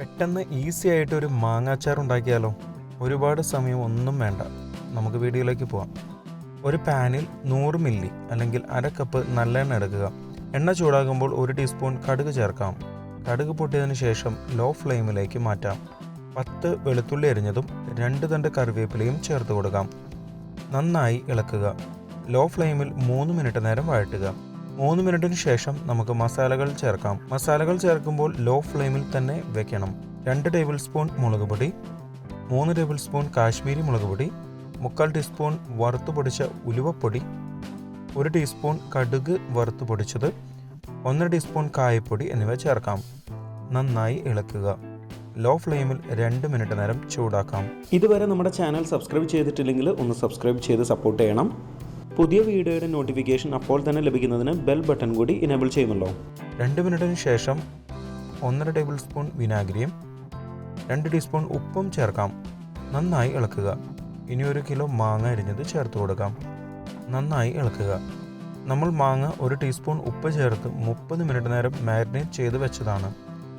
പെട്ടെന്ന് ഈസി ആയിട്ട് ഒരു മാങ്ങാച്ചാർ ഉണ്ടാക്കിയാലോ ഒരുപാട് സമയം ഒന്നും വേണ്ട. നമുക്ക് വീഡിയോയിലേക്ക് പോവാം. ഒരു പാനിൽ നൂറ് മില്ലി അല്ലെങ്കിൽ അര കപ്പ് നല്ലെണ്ണ എടുക്കുക. എണ്ണ ചൂടാകുമ്പോൾ ഒരു ടീസ്പൂൺ കടുക് ചേർക്കാം. കടുക് പൊട്ടിയതിന് ശേഷം ലോ ഫ്ലെയിമിലേക്ക് മാറ്റാം. പത്ത് വെളുത്തുള്ളി എരിഞ്ഞതും രണ്ട് തണ്ട് കറിവേപ്പിലയും ചേർത്ത് കൊടുക്കാം. നന്നായി ഇളക്കുക. ലോ ഫ്ലെയിമിൽ മൂന്ന് മിനിറ്റ് നേരം വഴറ്റുക. മൂന്ന് മിനിറ്റിന് ശേഷം നമുക്ക് മസാലകൾ ചേർക്കാം. മസാലകൾ ചേർക്കുമ്പോൾ ലോ ഫ്ലെയിമിൽ തന്നെ വെക്കണം. രണ്ട് ടേബിൾ സ്പൂൺ മുളക് പൊടി മൂന്ന് ടേബിൾ സ്പൂൺ കാശ്മീരി മുളക് പൊടി മുക്കാൽ ടീസ്പൂൺ വറുത്തു പൊടിച്ച ഉലുവപ്പൊടി ഒരു ടീസ്പൂൺ കടുക് വറുത്തു പൊടിച്ചത് ഒന്നര ടീസ്പൂൺ കായപ്പൊടി എന്നിവ ചേർക്കാം. നന്നായി ഇളക്കുക. ലോ ഫ്ലെയിമിൽ രണ്ട് മിനിറ്റ് നേരം ചൂടാക്കാം. ഇതുവരെ നമ്മുടെ ചാനൽ സബ്സ്ക്രൈബ് ചെയ്തിട്ടില്ലെങ്കിൽ ഒന്ന് സബ്സ്ക്രൈബ് ചെയ്ത് സപ്പോർട്ട് ചെയ്യണം. പുതിയ വീഡിയോയുടെ നോട്ടിഫിക്കേഷൻ അപ്പോൾ തന്നെ ലഭിക്കുന്നതിന് ബെൽ ബട്ടൺ കൂടി ഇനേബിൾ ചെയ്യുമല്ലോ. രണ്ട് മിനിറ്റിന് ശേഷം ഒന്നര ടേബിൾ സ്പൂൺ വിനാഗിരിയും രണ്ട് ടീസ്പൂൺ ഉപ്പും ചേർക്കാം. നന്നായി ഇളക്കുക. ഇനി ഒരു കിലോ മാങ്ങ അരിഞ്ഞത് ചേർത്ത് കൊടുക്കാം. നന്നായി ഇളക്കുക. നമ്മൾ മാങ്ങ ഒരു ടീസ്പൂൺ ഉപ്പ് ചേർത്ത് മുപ്പത് മിനിറ്റ് നേരം മാരിനേറ്റ് ചെയ്ത് വെച്ചതാണ്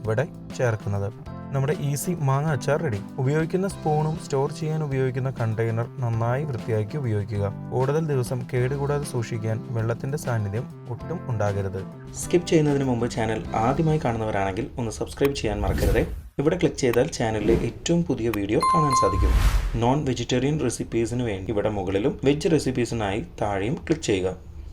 ഇവിടെ ചേർക്കുന്നത്. നമ്മുടെ ഈസി മാങ്ങ അച്ചാർ റെഡി. ഉപയോഗിക്കുന്ന സ്പൂണും സ്റ്റോർ ചെയ്യാൻ ഉപയോഗിക്കുന്ന കണ്ടെയ്നർ നന്നായി വൃത്തിയാക്കി ഉപയോഗിക്കുക. കൂടുതൽ ദിവസം കേടുകൂടാതെ സൂക്ഷിക്കാൻ വെള്ളത്തിന്റെ സാന്നിധ്യം ഒട്ടും ഉണ്ടാകരുത്. സ്കിപ്പ് ചെയ്യുന്നതിന് മുമ്പ് ചാനൽ ആദ്യമായി കാണുന്നവരാണെങ്കിൽ ഒന്ന് സബ്സ്ക്രൈബ് ചെയ്യാൻ മറക്കരുത്. ഇവിടെ ക്ലിക്ക് ചെയ്താൽ ചാനലിലെ ഏറ്റവും പുതിയ വീഡിയോ കാണാൻ സാധിക്കും. നോൺ വെജിറ്റേറിയൻ റെസിപ്പീസിന് വേണ്ടി ഇവിടെ മുകളിലും വെജ് റെസിപ്പീസിനായി താഴെയും ക്ലിക്ക് ചെയ്യുക.